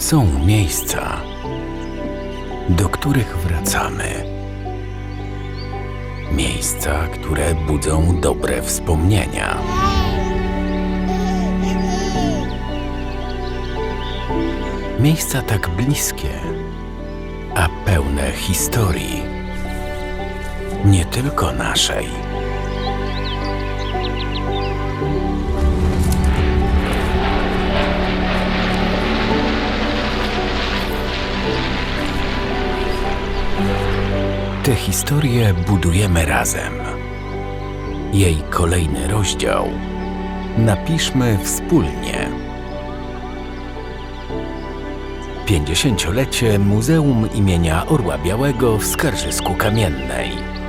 Są miejsca, do których wracamy. Miejsca, które budzą dobre wspomnienia. Miejsca tak bliskie, a pełne historii. Nie tylko naszej. Te historie budujemy razem. Jej kolejny rozdział napiszmy wspólnie. 50-lecie Muzeum imienia Orła Białego w Skarżysku Kamiennej.